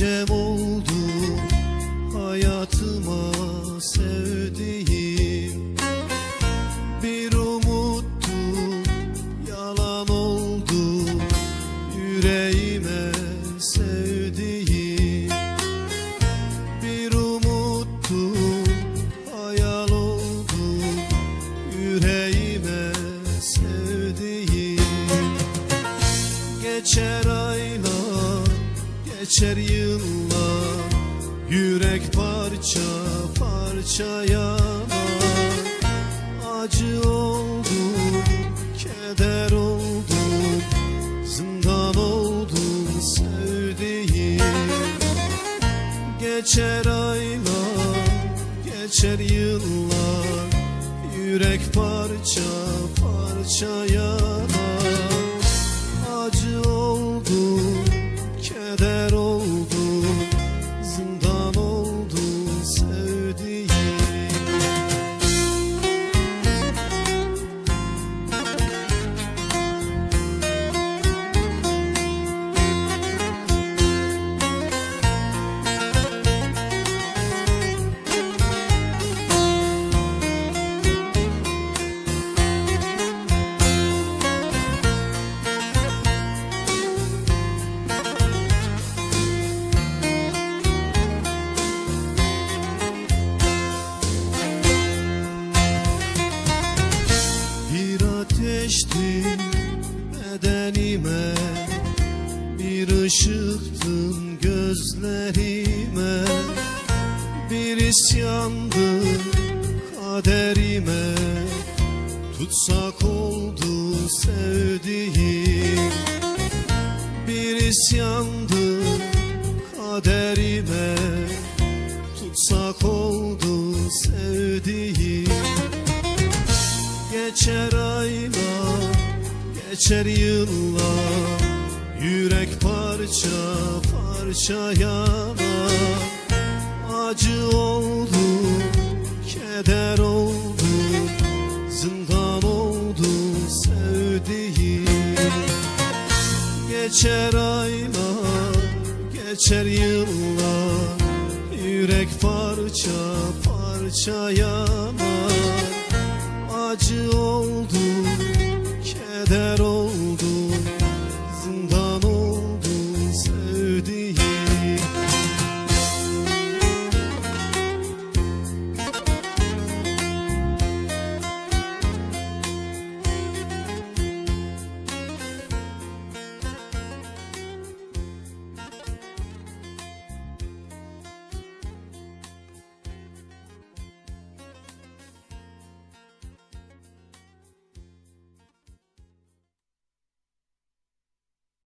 gecem oldu hayatıma sevdiğim. Bir umuttu yalan oldu yüreğime sevdiğim. Bir umuttu hayal oldu yüreğime sevdiğim. Geçer aylar Geçer yıllar Yürek parça parça yanar Acı oldum Keder oldum Zindan oldum sevdiğim. Geçer aylar Geçer yıllar Yürek parça parça yanar Ateştin bedenime. Bir ışıktın gözlerime. Bir isyandın kaderime. Tutsak oldu sevdiğim Bir isyandın kaderime Geçer aylar, geçer yıllar. Yürek parça parça yanar. Acı oldu, keder oldu. Zindan oldu sevdiğim. Geçer aylar, geçer yıllar. Yürek parça parça yanar